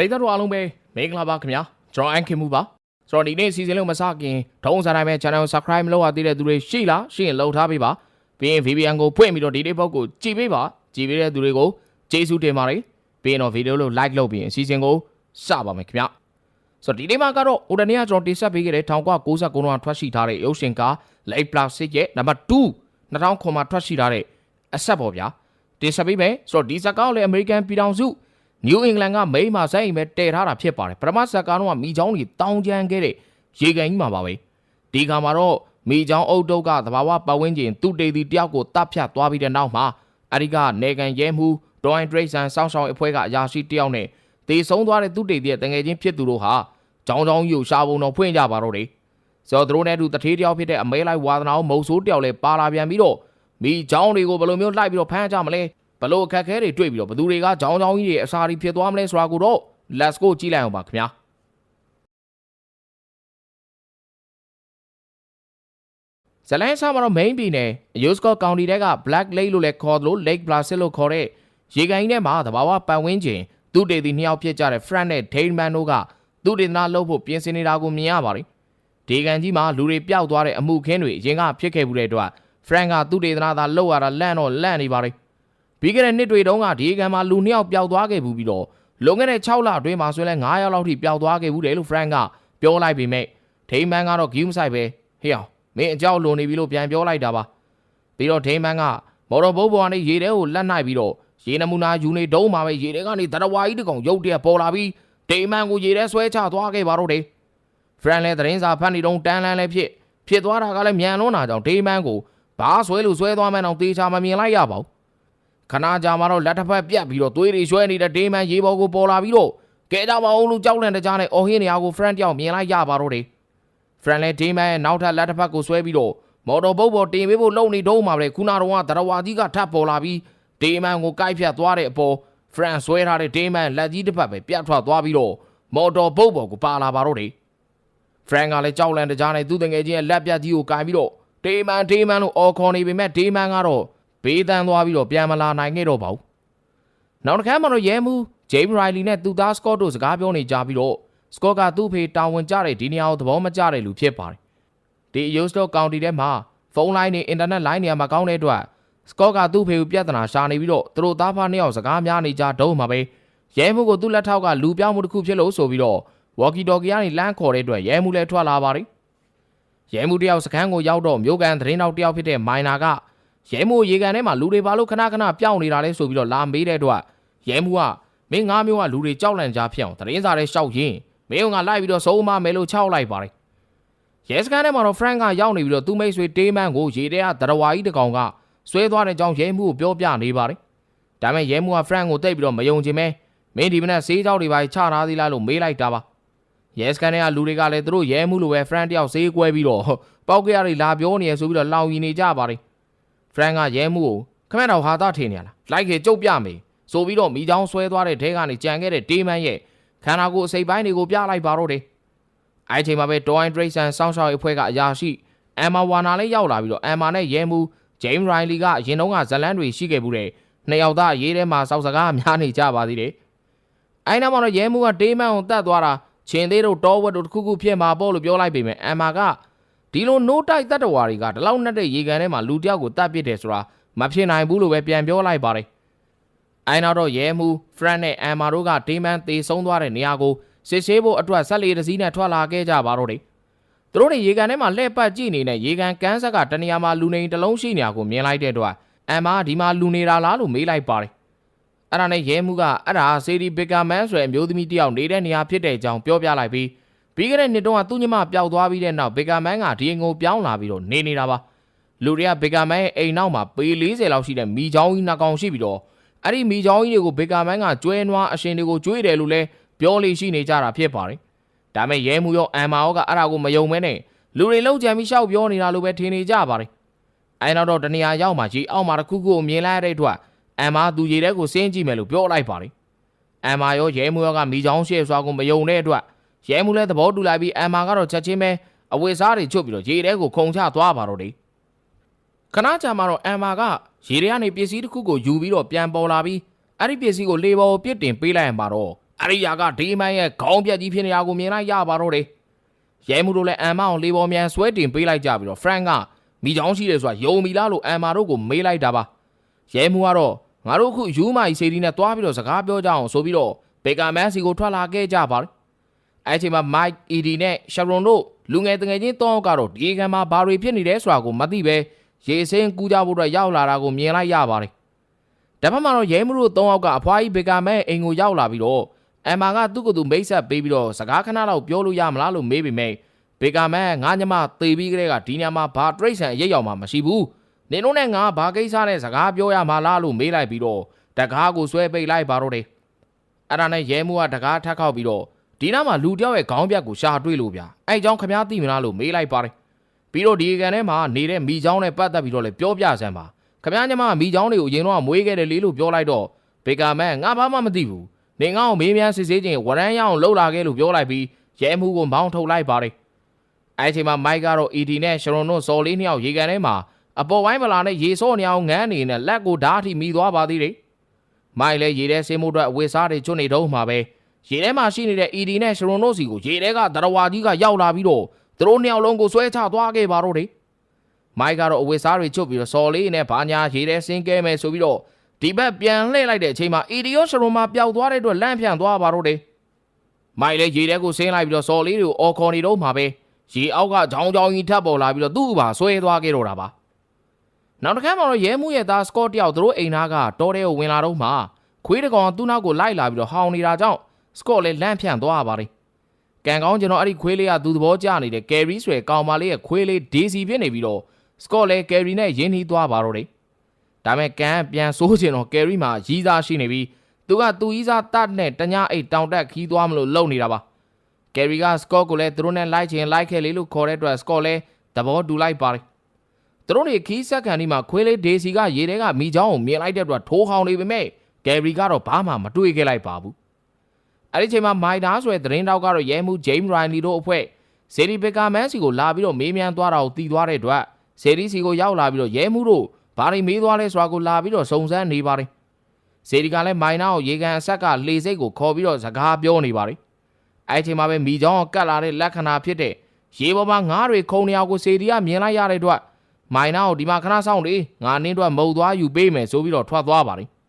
ရိသတ်တို့အားလုံးပဲမင်္ဂလာပါခင်ဗျာကျွန်တော်အန်ခင်မှုပါဆိုတော့ဒီနေ့စီစဉ်လို့မစခင်ထုံးစံတိုင်းပဲ channel ကို subscribe မလုပ်ရသေးတဲ့သူတွေရှိလားရှိရင်လုပ်ထားပေးပါပြီးရင် VPN ကိုဖွင့်ပြီးတော့ဒီနေ့ပုတ်ကိုကြည့်ပေးပါကြည့်ပေးတဲ့သူတွေကိုကျေးဇူးတင်ပါတယ်ပြီးရင်တော့ဗီဒီယိုလို့ like လုပ်ပြီးရင်အစီအစဉ်ကိုစပါမယ်ခင်ဗျာဆိုတော့ဒီနေ့မှာကတော့ဟိုတနေ့ကကျွန်တော်တင်ဆက်ပေးခဲ့တဲ့1969ခုနှစ်ထွက်ရှိထားတဲ့ရုပ်ရှင်ကား Late Plastic ရဲ့ number 2 2000မှာထွက်ရှိထားတဲ့အဆက်ပေါ့ဗျာတင်ဆက်ပေးမယ်ဆိုတော့ဒီဇာတ်ကားကိုလည်း American ပြည်ထောင်စု New England ကမိန်းမဆိုင်အိမ်ပဲတည်ထားတာဖြစ်ပါတယ်ပထမဇာတ်ကားတော့ကမိချောင်းတွေတောင်းကျမ်းခဲ့တဲ့ရေကန်ကြီးမှာပါပဲဒီကမှာတော့မိချောင်းအုတ်တုတ်ကသဘာဝပတ်ဝန်းကျင်သူတေတီတယောက်ကိုတပ်ဖြတ်သွားပြီးတဲ့နောက်မှာအရိကနေကန်ရဲမှုဒိုင်းဒရိတ်ဆန်စောင်းဆောင်အဖွဲကအရာရှိတယောက်နဲ့တေဆုံးသွားတဲ့သူတေတီရဲ့တငယ်ချင်းဖြစ်သူတို့ဟာကြောင်းကြောင်းယူရှာပုံတော်ဖွင့်ကြပါတော့တယ်ဆိုတော့သူတို့နဲ့အတူတထေးတယောက်ဖြစ်တဲ့အမဲလိုက်ဝါသနာကိုမုံဆိုးတယောက်လည်းပါလာပြန်ပြီးတော့မိချောင်းတွေကိုဘယ်လိုမျိုးလိုက်ပြီးတော့ဖမ်းကြမလဲ ဘလို့အခက်ခဲတွေတွေ့ပြီးတော့ဘသူတွေကကြောင်းကြောင်းကြီးတွေအစာတွေဖြစ်သွားမလဲဆိုတာကိုတော့ let's go ကြည့်လိုက်အောင်ပါခင်ဗျာဇလန်ဆာမှာတော့ main ပြည်နယ် Yosco County တဲက Black Lake လို့လည်းခေါ်သလို Lake Placid လို့ခေါ်တဲ့ရေကန်ကြီးထဲမှာသဘာဝပတ်ဝန်းကျင်သူတေတီနှစ်ယောက်ဖြစ်ကြတဲ့ Frank နဲ့ Dane Man တို့ကသူတေသနာလုပ်ဖို့ပြင်ဆင်နေတာကိုမြင်ရပါတယ်ဒီကန်ကြီးမှာလူတွေပျောက်သွားတဲ့အမှုခင်းတွေအရင်ကဖြစ်ခဲ့မှုတဲ့အတွက် Frank ကသူတေသနာသာလုပ်ရတာလန့်တော့လန့်နေပါတယ် ပြီးခဲ့တဲ့နှစ်တွေတုန်းကဒီကံမှာလူနှစ်ယောက်ပျောက်သွားခဲ့ဘူးပြီးတော့လွန်ခဲ့တဲ့6လအတွင်းမှာဆိုရင်လည်း9ယောက်လောက်ထိပျောက်သွားခဲ့ဘူးတယ်လို့ Frank ကပြောလိုက်ပေမဲ့ဒိမန်ကတော့ဂီးမဆိုင်ပဲဟေ့အောင်မင်းအကြောက်လွန်နေပြီလို့ပြန်ပြောလိုက်တာပါပြီးတော့ဒိမန်ကမော်တော်ဘုတ်ပေါ်ကနေရေထဲကိုလက်နိုင်ပြီးတော့ရေနမူနာယူနေတုံးမှာပဲရေထဲကနေတရဝါကြီးတကောင်ရုတ်တရက်ပေါ်လာပြီးဒိမန်ကိုရေထဲဆွဲချသွားခဲ့ပါတော့တယ် Frank လည်းသတင်းစာဖတ်နေတုန်းတန်းလန်းလည်းဖြစ်ဖြစ်သွားတာကလည်းမြန်လွန်းတာကြောင့်ဒိမန်ကိုဘာဆွဲလို့ဆွဲသွားမှန်းတော့တေချာမမြင်လိုက်ရပါဘူး ခဏကြာမှတော့လက်တစ်ဖက်ပြတ်ပြီးတော့သွေးတွေရွှဲနေတဲ့ဒေးမန်ရေပေါ်ကိုပေါ်လာပြီးတော့ကဲကြပါအောင်လို့ကြောက်လန့်တကြားနဲ့အော်ဟင်းနေရာကို friend တယောက်မြင်လိုက်ရပါတော့တယ် friend လည်းဒေးမန်ရဲ့နောက်ထပ်လက်တစ်ဖက်ကိုဆွဲပြီးတော့မော်တော်ဘုတ်ပေါ်တင်ပေးဖို့လုံနေတော့မှပဲခုနတော့ကဒရဝါကြီးကထပ်ပေါ်လာပြီးဒေးမန်ကိုကိုက်ဖြတ်သွားတဲ့အပေါ် friend ဆွဲထားတဲ့ဒေးမန်လက်ကြီးတစ်ဖက်ပဲပြတ်ထွက်သွားပြီးတော့မော်တော်ဘုတ်ပေါ်ကိုပါလာပါတော့တယ် friend ကလည်းကြောက်လန့်တကြားနဲ့သူ့တငယ်ချင်းရဲ့လက်ပြတ်ကြီးကိုကင်ပြီးတော့ဒေးမန်ဒေးမန်လို့အော်ခေါ်နေပေမဲ့ဒေးမန်ကတော့ ဘေးတန်းသွားပြီးတော့ပြန်မလာနိုင်ခဲ့တော့ပါဘူး။နောက်တစ်ခါမှတော့ရဲမှုဂျိမ်းရိုင်လီနဲ့သူသားစကော့တို့စကားပြောနေကြပြီးတော့စကော့ကသူ့ဖေတာဝန်ကျတဲ့ဒီနေရာကိုသဘောမကျတဲ့လူဖြစ်ပါတယ်။ဒီယူစတော့ကောင်တီထဲမှာဖုန်းလိုင်းနဲ့အင်တာနက်လိုင်းနေရာမှာကောင်းတဲ့အတွက်စကော့ကသူ့ဖေကိုပြဿနာရှာနေပြီးတော့သူတို့သားဖားနှစ်ယောက်စကားများနေကြတော့မှာပဲရဲမှုကိုသူ့လက်ထောက်ကလူပြောင်းမှုတစ်ခုဖြစ်လို့ဆိုပြီးတော့ဝေါ်ကီတော်ကီကနေလမ်းခေါ်တဲ့အတွက်ရဲမှုလည်းထွက်လာပါတယ်။ရဲမှုတယောက်စခန်းကိုရောက်တော့မြို့ကန်သတင်းတောက်တယောက်ဖြစ်တဲ့မိုင်နာက ရဲမှုရေကန်ထဲမှာလူတွေဘာလို့ခဏခဏပျောက်နေတာလဲဆိုပြီးတော့လာမေးတဲ့အတွက်ရဲမှုကမင်းငါးမျိုးကလူတွေကြောက်လန့်ကြဖြစ်အောင်တရင်စားတဲ့ရှောက်ရင်းမင်းကလိုက်ပြီးတော့စိုးမမယ်လို့ခြောက်လိုက်ပါတယ်ရဲစကန်ထဲမှာတော့ Frank ကရောက်နေပြီးတော့သူ့မိတ်ဆွေတေးမန်းကိုရေထဲကဒရဝါကြီးတစ်ကောင်ကဆွဲသွားတဲ့အကြောင်းရဲမှုကိုပြောပြနေပါတယ်ဒါပေမဲ့ရဲမှုက Frank ကိုတိတ်ပြီးတော့မယုံချင်ပဲမင်းဒီမနက်ဆေးကြောက်တွေပါချထားသေးလားလို့မေးလိုက်တာပါရဲစကန်ထဲကလူတွေကလည်းသူတို့ရဲမှုလိုပဲ Frank တယောက်ဆေးကွဲပြီးတော့ပောက်ကရတွေလာပြောနေရဆိုပြီးတော့လောင်ရင်နေကြပါတယ် ဖရန်ကရဲမှုကိုခမက်တော်ဟာသားထင်နေရလားလိုက်ခေကြုတ်ပြမယ်ဆိုပြီးတော့မိချောင်းဆွဲသွားတဲ့ထဲကနေကြံခဲ့တဲ့ဒေးမန်ရဲ့ခန္ဓာကိုယ်အစိပ်ပိုင်းတွေကိုပြလိုက်ပါတော့တယ်အဲ့ချိန်မှာပဲဒေါ်အိုင်ဒရိတ်ဆန်စောင်းရှောက်ရေးအဖွဲ့ကအရာရှိအမ်မာဝါနာလည်းရောက်လာပြီးတော့အမ်မာနဲ့ရဲမှုဂျိမ်းရိုင်လီကအရင်တုန်းကဇလန်တွေရှိခဲ့ဘူးတဲ့နှစ်ယောက်သားရေးထဲမှာစောက်စကားများနေကြပါသေးတယ်အဲ့နောက်မှာတော့ရဲမှုကဒေးမန်ကိုတတ်သွားတာချင်းသေးတို့တောဝက်တို့တစ်ခုခုဖြစ်မှာပေါ့လို့ပြောလိုက်ပေမဲ့အမ်မာက ဒီလိုနိုးတိုက်တတ်တော်ဝါတွေကဒီလောက်နဲ့တဲ့ရေကန်ထဲမှာလူတယောက်ကိုတတ်ပစ်တယ်ဆိုတာမဖြစ်နိုင်ဘူးလို့ပဲပြန်ပြောလိုက်ပါတယ်။အိုင်နောက်တော့ရဲမှုဖရန်နဲ့အမ်မာတို့ကဒေးမန်တေဆုံးသွားတဲ့နေရာကိုစစ်ဆေးဖို့အတွက်ဆက်လေတစ်စီးနဲ့ထွက်လာခဲ့ကြပါတော့တယ်။သူတို့တွေရေကန်ထဲမှာလှည့်ပတ်ကြည့်နေတဲ့ရေကန်ကန်းဆက်ကတနေရာမှာလူနေတစ်လုံးရှိနေရကိုမြင်လိုက်တဲ့အတွက်အမ်မာဒီမှာလူနေတာလားလို့မေးလိုက်ပါတယ်။အဲ့ဒါနဲ့ရဲမှုကအဲ့ဒါစေဒီဘီကာမန်ဆိုတဲ့အမျိုးသမီးတယောက်နေတဲ့နေရာဖြစ်တဲ့အကြောင်းပြောပြလိုက်ပြီး ပြီးခဲ့တဲ့နှစ်တုန်းကသူ့ညီမပျောက်သွားပြီးတဲ့နောက်ဘေကာမန်ကဒီအင်ကိုပြောင်းလာပြီးတော့နေနေတာပါလူတွေကဘေကာမန်ရဲ့အိမ်နောက်မှာပေ40လောက်ရှိတဲ့မိချောင်းကြီးနှကောင်ရှိပြီးတော့အဲ့ဒီမိချောင်းကြီးတွေကိုဘေကာမန်ကကျွဲနွားအရှင်တွေကိုကျွေးတယ်လို့လဲပြောလို့ရှိနေကြတာဖြစ်ပါတယ်ဒါမဲ့ရဲမှုရောအမ်မာရောကအဲ့ဒါကိုမယုံမဲနဲ့လူတွေလောက်ကြံပြီးရှောက်ပြောနေတာလို့ပဲထင်နေကြပါတယ်အဲ့နောက်တော့တနေရာရောက်မှကြီးအောက်မှာတစ်ခုခုကိုမြင်လိုက်ရတဲ့အတွက်အမ်မာသူရေထဲကိုစင်းကြည့်မယ်လို့ပြောလိုက်ပါတယ်အမ်မာရောရဲမှုရောကမိချောင်းရှေ့စွာကိုမယုံတဲ့အတွက် ရဲမှုလည်းသဘောတူလိုက်ပြီးအမ်မာကတော့ချက်ချင်းပဲအဝတ်စားတွေချုပ်ပြီးတော့ရေထဲကိုခုန်ချသွားပါတော့တယ်ခဏကြာမှတော့အမ်မာကရေထဲကနေပစ္စည်းတစ်ခုကိုယူပြီးတော့ပြန်ပေါ်လာပြီးအဲ့ဒီပစ္စည်းကိုလေပေါ်ကိုပြစ်တင်ပေးလိုက်ရင်ပါတော့အရိယာကဒီမန်ရဲ့ခေါင်းပြက်ကြီးဖြစ်နေတာကိုမြင်လိုက်ရပါတော့တယ်ရဲမှုတို့လည်းအမ်မအောင်လေးပေါ်မြန်ဆွဲတင်ပေးလိုက်ကြပြီးတော့ Frank ကမိချောင်းရှိတယ်ဆိုတာယုံမီလားလို့အမ်မာတို့ကိုမေးလိုက်တာပါရဲမှုကတော့ငါတို့အခုယူမာကြီးစေဒီနဲ့တွားပြီးတော့စကားပြောကြအောင်ဆိုပြီးတော့ဘေကာမန်စီကိုထွက်လာခဲ့ကြပါတယ် အဲ့ဒီမှာ Mike ED နဲ့ Sharon တို့လူငယ်တငယ်ချင်းတောင်းကတော့ဒီကံမှာဘာတွေဖြစ်နေလဲဆိုတာကိုမသိပဲရေစင်းကူးကြဖို့အတွက်ရောက်လာတာကိုမြင်လိုက်ရပါတယ်။တပတ်မှာတော့ရဲမှုတို့၃ယောက်ကအဖွားကြီးဘေကာမဲအိမ်ကိုရောက်လာပြီးတော့အမ်မာကသူ့ကိုယ်သူမိတ်ဆက်ပေးပြီးတော့စကားခဏလောက်ပြောလို့ရမလားလို့မေးပေမဲ့ဘေကာမဲငါညမသေပြီးကလေးကဒီညမှာဘာတရိတ်ဆန်အရေးရောက်မှာမရှိဘူး။နင်တို့နဲ့ငါဘာကိစ္စနဲ့စကားပြောရမှာလားလို့မေးလိုက်ပြီးတော့တကားကိုဆွဲပိတ်လိုက်ပါတော့တယ်။အဲ့ဒါနဲ့ရဲမှုကတကားထက်ခောက်ပြီးတော့ ဒီနားမှာလူတယောက်ရဲ့ခေါင်းပြတ်ကိုရှာတွေ့လို့ဗျ။အဲ့ကြောင့်ခမားသိမလားလို့မေးလိုက်ပါတယ်။ပြီးတော့ဒီကန်ထဲမှာနေတဲ့မိချောင်းနဲ့ပတ်သက်ပြီးတော့လည်းပြောပြစမ်းပါ။ခမားညမမိချောင်းတွေကိုအရင်တော့မွေးခဲ့တယ်လေလို့ပြောလိုက်တော့ဘေကာမန်ငါဘာမှမသိဘူး။နေငါ့ကိုမေးမြန်းစစ်ဆေးခြင်းဝရမ်းရအောင်လှုပ်လာခဲ့လို့ပြောလိုက်ပြီးရဲမှုကိုမောင်းထုတ်လိုက်ပါတယ်။အဲ့ဒီချိန်မှာမိုက်ကတော့ ED နဲ့ရှရွန်တို့စော်လေးနှစ်ယောက်ရေကန်ထဲမှာအပေါ်ပိုင်းမလာနဲ့ရေစော့နေအောင်ငန်းနေနဲ့လက်ကိုဓာတ်ထိမိသွားပါသေးတယ်။မိုက်လည်းရေထဲဆင်းမှုအတွက်အဝေစားတွေကျွတ်နေတော့မှာပဲ။ ရေထဲမှာရှိနေတဲ့ ED နဲ့ရှရွန်တို့စီကိုရေထဲကတရဝါကြီးကရောက်လာပြီးတော့သူတို့နှစ်ယောက်လုံးကိုဆွဲချသွားခဲ့ပါတော့တယ်။မိုက်ကတော့အဝေစားတွေချွတ်ပြီးတော့စော်လေးနဲ့ဘာညာရေထဲဆင်းကဲမယ်ဆိုပြီးတော့ဒီဘက်ပြန်လှည့်လိုက်တဲ့အချိန်မှာ ED ရောရှရွန်မှာပျောက်သွားတဲ့အတွက်လန့်ဖြန့်သွားပါတော့တယ်။မိုက်လည်းရေထဲကိုဆင်းလိုက်ပြီးတော့စော်လေးတွေကိုအော်ခေါ်နေတော့မှာပဲ။ရေအောက်ကဂျောင်းဂျောင်းကြီးထပ်ပေါ်လာပြီးတော့သူ့ဘာဆွဲသွားခဲ့တော့တာပါ။နောက်တစ်ခါမှတော့ရဲမှုရဲ့သားစကော့တယောက်သူတို့အိမ်သားကတောထဲကိုဝင်လာတော့မှခွေးတကောင်သူ့နောက်ကိုလိုက်လာပြီးတော့ဟောင်းနေတာကြောင့် စကော့လည်းလန့်ဖြန့်သွားပါတယ်။ကန်ကောင်းကျွန်တော်အဲ့ဒီခွေးလေးကသူ့သဘောကျနေတဲ့ကယ်ရီဆွဲကောင်မလေးရဲ့ခွေးလေးဒေစီဖြစ်နေပြီးတော့စကော့လည်းကယ်ရီနဲ့ရင်းနှီးသွားပါတော့တယ်။ဒါမဲ့ကန်ပြန်ဆိုးချင်တော့ကယ်ရီမှာရီးစားရှိနေပြီးသူကသူ့ရီးစားတတ်နဲ့တညအိတ်တောင်တက်ခီးသွားမလို့လုံနေတာပါ။ကယ်ရီကစကော့ကိုလည်းသူတို့နဲ့လိုက်ချင်လိုက်ခဲ့လေလို့ခေါ်တဲ့အတွက်စကော့လည်းသဘောတူလိုက်ပါတယ်။သူတို့တွေခီးဆက်ကန်ဒီမှာခွေးလေးဒေစီကရေထဲကမိချောင်းကိုမြင်လိုက်တဲ့အတွက်ထိုးခေါင်နေပေမဲ့ကယ်ရီကတော့ဘာမှမတွေ့ခဲ့လိုက်ပါဘူး။ အဲ့ဒီချိန်မှာမိုင်ဒါဆိုတဲ့သတင်းတောက်ကတော့ရဲမှုဂျိမ်းရိုင်လီတို့အဖွဲ့စေရီဘီကာမန်စီကိုလာပြီးတော့မေးမြန်းသွားတာကိုတီးသွားတဲ့အတွက်စေရီစီကိုရောက်လာပြီးတော့ရဲမှုတို့ဘာတွေမေးသွားလဲဆိုတာကိုလာပြီးတော့စုံစမ်းနေပါတယ်။စေရီကလည်းမိုင်နာကိုရေကန်အဆက်ကလေစိတ်ကိုခေါ်ပြီးတော့စကားပြောနေပါတယ်။အဲ့ဒီချိန်မှာပဲမိချောင်းကကတ်လာတဲ့လက္ခဏာဖြစ်တဲ့ရေပေါ်မှာငါးတွေခုံနေအောင်ကိုစေရီကမြင်လိုက်ရတဲ့အတွက်မိုင်နာကိုဒီမှာခဏဆောင်လေငါနင်းတော့မုံသွားယူပေးမယ်ဆိုပြီးတော့ထွက်သွားပါတယ်။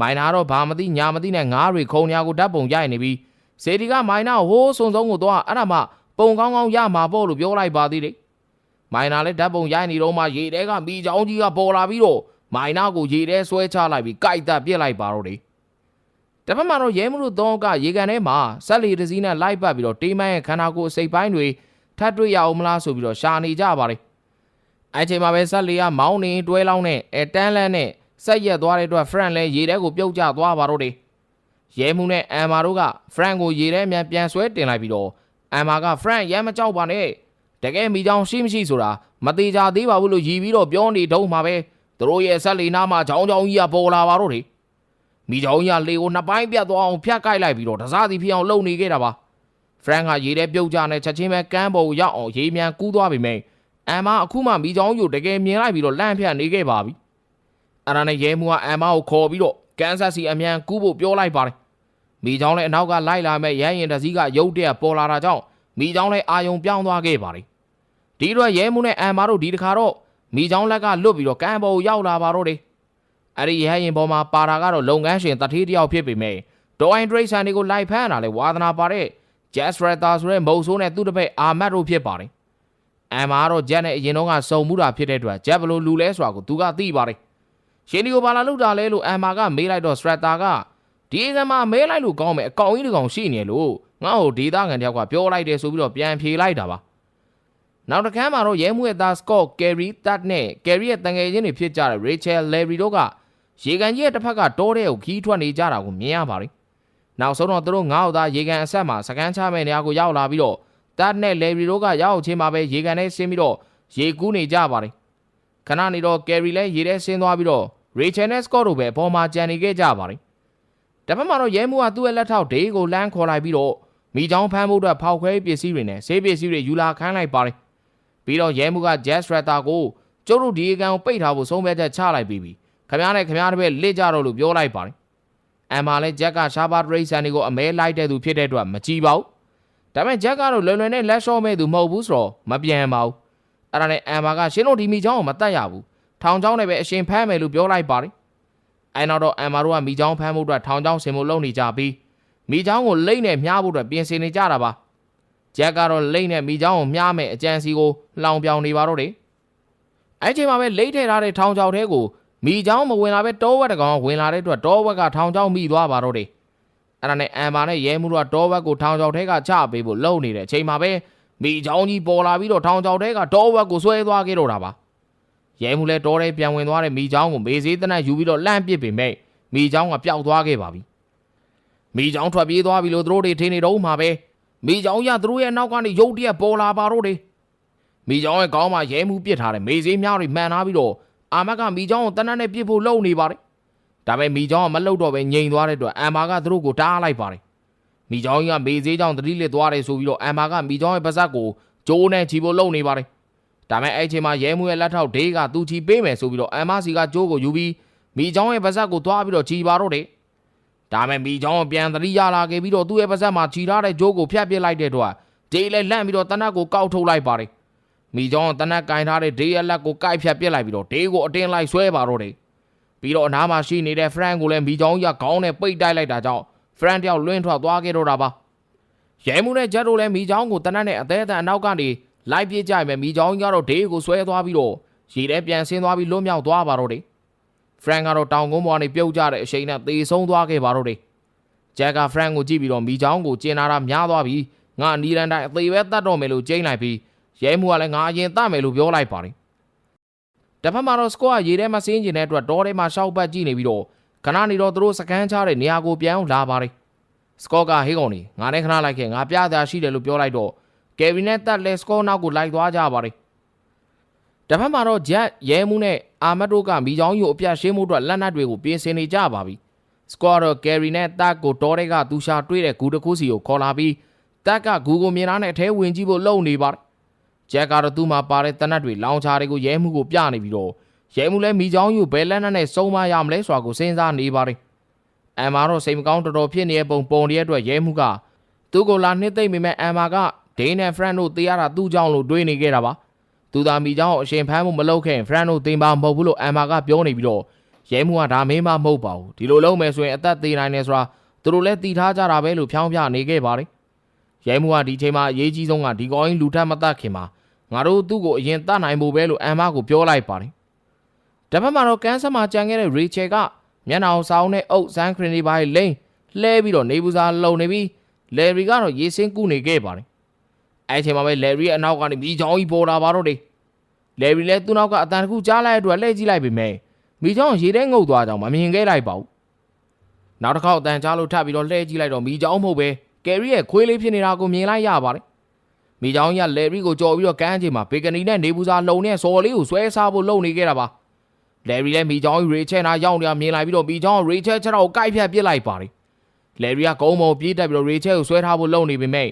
မိုင်နာတော့ဘာမသိညာမသိနဲ့ငါးတွေခုံနေအောင်ကိုဓာတ်ပုံရိုက်နေပြီးစေတီကမိုင်နာကိုဟိုးစုံစုံကိုတော့အဲ့ဒါမှပုံကောင်းကောင်းရမှာပေါ့လို့ပြောလိုက်ပါသေးတယ်။မိုင်နာလည်းဓာတ်ပုံရိုက်နေတော့မှရေထဲကမိချောင်းကြီးကပေါ်လာပြီးတော့မိုင်နာကိုရေထဲဆွဲချလိုက်ပြီးကြိုက်တာပြစ်လိုက်ပါတော့တယ်။တစ်ဖက်မှာတော့ရဲမှုတို့သုံးကရေကန်ထဲမှာဆက်လီတစ်စီးနဲ့လိုက်ပတ်ပြီးတော့တေးမန်းရဲ့ခန္ဓာကိုယ်စိတ်ပိုင်းတွေထပ်တွေ့ရအောင်မလားဆိုပြီးတော့ရှာနေကြပါတယ်။အဲချိန်မှာပဲဆက်လီကမောင်းနေတွဲလောင်းနဲ့အဲတန်းလန်းနဲ့ ဆက်ရက်သွားတဲ့အတွက် Frank လည်းရေထဲကိုပြုတ်ကျသွားပါတော့တယ်။ရဲမှုနဲ့အမ်မာတို့က Frank ကိုရေထဲမြန်ပြန်ဆွဲတင်လိုက်ပြီးတော့အမ်မာက Frank ရဲမကြောက်ပါနဲ့တကယ်မိကြောင်ရှိမရှိဆိုတာမသေးကြသေးပါဘူးလို့ရည်ပြီးတော့ပြောနေတော့မှာပဲသူတို့ရဲ့ဆက်လီနာမှာချောင်းချောင်းကြီးကပေါ်လာပါတော့တယ်။မိချောင်းကြီးကလေကိုနှစ်ပိုင်းပြတ်သွားအောင်ဖြတ်ကိုက်လိုက်ပြီးတော့တစားစီဖြစ်အောင်လှုပ်နေခဲ့တာပါ။ Frank ကရေထဲပြုတ်ကျနဲ့ချက်ချင်းပဲကမ်းပေါ်ကိုရောက်အောင်ရေမြန်ကူးသွားပြီမဲ့အမ်မာအခုမှမိချောင်းကြီးကိုတကယ်မြင်လိုက်ပြီးတော့လန့်ဖြတ်နေခဲ့ပါပြီ။ အဲ့ဒါနဲ့ရဲမှုကအမ်မာကိုခေါ်ပြီးတော့ကန်ဆတ်စီအမြန်ကူးဖို့ပြောလိုက်ပါတယ်။မိချောင်းလည်းအနောက်ကလိုက်လာမဲ့ရဟရင်တစည်းကရုတ်တရက်ပေါ်လာတာကြောင့်မိချောင်းလည်းအာယုံပြောင်းသွားခဲ့ပါတယ်။ဒီတော့ရဲမှုနဲ့အမ်မာတို့ဒီတခါတော့မိချောင်းလက်ကလွတ်ပြီးတော့ကမ်းပေါ်ကိုရောက်လာပါတော့တယ်။အဲ့ဒီရဟရင်ပေါ်မှာပါတာကတော့လုပ်ငန်းရှင်တတိတယောက်ဖြစ်ပေမဲ့ဒေါ်အိုင်ဒရိတ်ဆန်တွေကိုလိုက်ဖမ်းတာလေဝါသနာပါတဲ့ Jazz Rata ဆိုတဲ့မုံဆိုးနဲ့သူ့တစ်ဖက်အာမတ်တို့ဖြစ်ပါတယ်။အမ်မာကတော့ဂျက်နဲ့အရင်တော့ကစုံမှုတာဖြစ်တဲ့အတွက်ဂျက်ဘလို့လူလဲဆိုတာကိုသူကသိပါတယ်။ ရှင်ဒီကိုဘာလာလုပ်တာလဲလို့အမ်မာကမေးလိုက်တော့ Strata ကဒီကမှာမဲလိုက်လို့ကောင်းမယ်အကောင်ကြီးတကောင်ရှိနေလို့ငါ့ကိုဒေတာကန်တယောက်ကပြောလိုက်တယ်ဆိုပြီးတော့ပြန်ဖြေလိုက်တာပါ။နောက်တစ်ခါမှတော့ရဲမှုရဲ့သား Scott Carey Tat နဲ့ Carey ရဲ့တန်ငယ်ချင်းတွေဖြစ်ကြတဲ့ Rachel Larry တို့ကရေကန်ကြီးရဲ့တစ်ဖက်ကတောထဲကိုခီးထွက်နေကြတာကိုမြင်ရပါတယ်။နောက်ဆုံးတော့သူတို့ငါ့ဟောသားရေကန်အဆက်မှာစကန်ချမဲ့နေရာကိုရောက်လာပြီးတော့ Tat နဲ့ Larry တို့ကရောက်ချင်းမှာပဲရေကန်ထဲဆင်းပြီးတော့ရေကူးနေကြပါတယ်။ ခဏနေတော့ Carey လည်းရေထဲဆင်းသွားပြီးတော့ Rachel နဲ့ Scott တို့ပဲအပေါ်မှာကြံနေခဲ့ကြပါတယ်။တပတ်မှာတော့ရဲမှုကသူ့ရဲ့လက်ထောက်ဒေးကိုလမ်းခေါ်လိုက်ပြီးတော့မိချောင်းဖမ်းဖို့အတွက်ဖောက်ခွဲပစ္စည်းတွေနဲ့ဆေးပစ္စည်းတွေယူလာခိုင်းလိုက်ပါတယ်။ပြီးတော့ရဲမှုက Jazz Rata ကိုကျုပ်တို့ဒီအကန်ကိုပိတ်ထားဖို့ဆုံးဖြတ်ချက်ချလိုက်ပြီးပြီ။ခမားနဲ့ခမားတစ်ပည့်လစ်ကြတော့လို့ပြောလိုက်ပါတယ်။အမ်မာလည်းဂျက်ကရှားပါဒရိတ်ဆန်တွေကိုအမဲလိုက်တဲ့သူဖြစ်တဲ့အတွက်မကြည့်ပါဘူးဒါပေမဲ့ဂျက်ကတော့လွယ်လွယ်နဲ့လက်လျှော့မဲ့သူမဟုတ်ဘူးဆိုတော့မပြန်ပါဘူး အဲ့ဒါနဲ့အမ်မာကရှင်းတို့ဒီမိချောင်းကိုမတတ်ရဘူးထောင်ချောင်းနဲ့ပဲအရှင်ဖမ်းမယ်လို့ပြောလိုက်ပါတယ်အဲနောက်တော့အမ်မာတို့ကမိချောင်းဖမ်းဖို့အတွက်ထောင်ချောင်းဆင်ဖို့လုပ်နေကြပြီးမိချောင်းကိုလိမ့်နဲ့မြားဖို့အတွက်ပြင်ဆင်နေကြတာပါဂျက်ကတော့လိမ့်နဲ့မိချောင်းကိုမြားမယ်အကြံစီကိုလောင်ပြောင်နေပါတော့တယ်အဲ့ချိန်မှာပဲလိမ့်ထည့်ထားတဲ့ထောင်ချောင်းထဲကိုမိချောင်းမဝင်လာပဲတောဝက်တကောင်ဝင်လာတဲ့အတွက်တောဝက်ကထောင်ချောင်းမိသွားပါတော့တယ်အဲ့ဒါနဲ့အမ်မာနဲ့ရဲမှုတို့ကတောဝက်ကိုထောင်ချောင်းထဲကချပေးဖို့လုပ်နေတဲ့အချိန်မှာပဲ မိချောင်းကြီးပေါ်လာပြီးတော့ထောင်ချောင်းထဲကတောဝက်ကိုဆွဲသွားခဲ့တော့တာပါရဲမှုလဲတော်တဲ့ပြန်ဝင်သွားတဲ့မိချောင်းကိုမေစေးတနတ်ယူပြီးတော့လှမ်းပစ်ပေမဲ့မိချောင်းကပျောက်သွားခဲ့ပါပြီမိချောင်းထွက်ပြေးသွားပြီလို့သူတို့တွေထင်နေတော့မှပဲမိချောင်းရသူတို့ရဲ့နောက်ကနေရုတ်တရက်ပေါ်လာပါတော့တယ်မိချောင်းရဲ့ခေါင်းမှာရဲမှုပစ်ထားတဲ့မေစေးများတွေမှန်ထားပြီးတော့အာမတ်ကမိချောင်းကိုတနတ်နဲ့ပစ်ဖို့လှုံနေပါတယ်ဒါပေမဲ့မိချောင်းကမလှုပ်တော့ပဲငြိမ်သွားတဲ့အတွက်အမ်မာကသူတို့ကိုတားလိုက်ပါတယ် မိချောင်းကြီးကမေစေးကြောင့်တတိလစ်သွားတယ်ဆိုပြီးတော့အမ်မာကမိချောင်းရဲ့ပါဇက်ကိုကျိုးနဲ့ချီဖို့လှုံနေပါတယ်ဒါမဲ့အဲ့ချိန်မှာရဲမှုရဲ့လက်ထောက်ဒေးကသူချီပေးမယ်ဆိုပြီးတော့အမ်မစီကကြိုးကိုယူပြီးမိချောင်းရဲ့ပါဇက်ကိုသွားပြီးတော့ချီပါတော့တယ်။ဒါမဲ့မိချောင်းကပြန်သတိရလာခဲ့ပြီးတော့သူ့ရဲ့ပါဇက်မှာချီထားတဲ့ကြိုးကိုဖျက်ပစ်လိုက်တဲ့တော့ဒေးလည်းလန့်ပြီးတော့တနတ်ကိုကောက်ထုတ်လိုက်ပါတယ်။မိချောင်းကတနတ်ကင်ထားတဲ့ဒေးရဲ့လက်ကိုကိုက်ဖြတ်ပစ်လိုက်ပြီးတော့ဒေးကိုအတင်းလိုက်ဆွဲပါတော့တယ်။ပြီးတော့အနားမှာရှိနေတဲ့ friend ကိုလည်းမိချောင်းကြီးကခေါင်းနဲ့ပိတ်တိုက်လိုက်တာကြောင့် friend တယောက်လွင့်ထွက်သွားခဲ့တော့တာပါ။ရဲမှုနဲ့ဂျက်တို့လည်းမိချောင်းကိုတနတ်နဲ့အသေးအတန်အနောက်ကနေလိုက်ပြေးကြိုင်မယ်မိချောင်းကြီးကတော့ဒေးကိုဆွဲသွားပြီးတော့ရေထဲပြန်ဆင်းသွားပြီးလွတ်မြောက်သွားပါတော့တယ်ဖရန်ကတော့တောင်ကုန်းပေါ်ကနေပြုတ်ကြတဲ့အချိန်နဲ့သေဆုံးသွားခဲ့ပါတော့တယ်ဂျက်ကဖရန်ကိုကြည့်ပြီးတော့မိချောင်းကိုကျင်နာတာများသွားပြီးငါအနီရန်တိုင်းအသေးပဲတတ်တော့မယ်လို့ကျိန်းလိုက်ပြီးရဲမှုကလည်းငါအရင်တတ်မယ်လို့ပြောလိုက်ပါတယ်တစ်ဖက်မှာတော့စကောကရေထဲမှာဆင်းကျင်တဲ့အတွက်တောထဲမှာရှောက်ပတ်ကြည့်နေပြီးတော့ ခဏနေတော့သူတို့စကန်းချတဲ့နေရာကိုပြန်အောင်လာပါတယ်စကော့ကဟေးကောင်နေငါနဲ့ခဏလိုက်ခဲ့ငါပြတာရှိတယ်လို့ပြောလိုက်တော့ကယ်ဗင်နဲ့တက်လဲစကော့နောက်ကိုလိုက်သွားကြပါတယ်တစ်ဖက်မှာတော့ဂျက်ရဲမှုနဲ့အာမတ်တို့ကမိချောင်းယူအပြတ်ရှင်းမှုအတွက်လက်နက်တွေကိုပြင်ဆင်နေကြပါပြီစကော့တော့ကယ်ရီနဲ့တက်ကိုတော်တဲ့ကသူရှာတွေ့တဲ့ဂူတစ်ခုစီကိုခေါ်လာပြီးတက်ကဂူကိုမြင်လာတဲ့အထဲဝင်ကြည့်ဖို့လုပ်နေပါတယ်ဂျက်ကတော့သူ့မှာပါတဲ့တနတ်တွေလောင်ချာတွေကိုရဲမှုကိုပြနေပြီးတော့ ရဲမှုလည်းမိချောင်းယူဘယ်လက်နက်နဲ့စုံမရမလဲဆိုတာကိုစဉ်းစားနေပါတယ်အမ်မာတော့စိတ်မကောင်းတော်တော်ဖြစ်နေတဲ့ပုံပုံတဲ့အတွက်ရဲမှုကသူ့ကိုလာနှစ်သိမ့်မိမဲ့အမ်မာကဒေးနဲ့ဖရန်တို့တေးရတာသူ့ကြောင့်လို့တွေးနေခဲ့တာပါသူသာမိကြောင့်အရှင်ဖမ်းမှုမလုပ်ခင်ဖရန်တို့တင်ပါမဟုတ်ဘူးလို့အမ်မာကပြောနေပြီးတော့ရဲမှုကဒါမင်းမမဟုတ်ပါဘူးဒီလိုလုပ်မယ်ဆိုရင်အသက်သေးနိုင်တယ်ဆိုတာသူတို့လည်းတည်ထားကြတာပဲလို့ဖြောင်းပြနေခဲ့ပါတယ်ရဲမှုကဒီချိန်မှာအရေးကြီးဆုံးကဒီကောင်းကြီးလူထက်မတတ်ခင်မှာငါတို့သူ့ကိုအရင်တတ်နိုင်ဖို့ပဲလို့အမ်မာကိုပြောလိုက်ပါတယ် တပတ်မှာတော့ကန်ဆာမှာကြံခဲ့တဲ့ရေချယ်ကမျက်နှာအောင်ဆောင်နဲ့အုပ်ဇန်ခရင်ဒီပိုင်းလိမ့်လှဲပြီးတော့နေဘူးစားလုံနေပြီးလယ်ရီကတော့ရေစင်းကူးနေခဲ့ပါတယ်အဲအချိန်မှာပဲလယ်ရီရဲ့အနောက်ကနေမိချောင်းကြီးပေါ်လာပါတော့တယ်လယ်ရီလည်းသူ့နောက်ကအတန်တစ်ခုကြားလိုက်တဲ့အတွက်လှည့်ကြည့်လိုက်ပေမဲ့မိချောင်းရေထဲငုပ်သွားကြောင်မမြင်ခဲ့လိုက်ပါဘူးနောက်တစ်ခေါက်အတန်ကြားလို့ထပ်ပြီးတော့လှည့်ကြည့်လိုက်တော့မိချောင်းမဟုတ်ပဲကယ်ရီရဲ့ခွေးလေးဖြစ်နေတာကိုမြင်လိုက်ရပါတယ်မိချောင်းကြီးကလယ်ရီကိုကြော်ပြီးတော့ကမ်းအချိန်မှာဘေကနီနဲ့နေဘူးစားလုံနဲ့စော်လေးကိုဆွဲစားဖို့လုပ်နေခဲ့တာပါ လယ်ရီလည်းမိချောင်းရေချဲနာရောက်နေတာမြင်လိုက်ပြီးတော့မိချောင်းရေချဲချက်တော့ကိုက်ဖြတ်ပစ်လိုက်ပါတယ်လယ်ရီကကုန်းပေါ်ပြေးတက်ပြီးတော့ရေချဲကိုဆွဲထားဖို့လုပ်နေပေမဲ့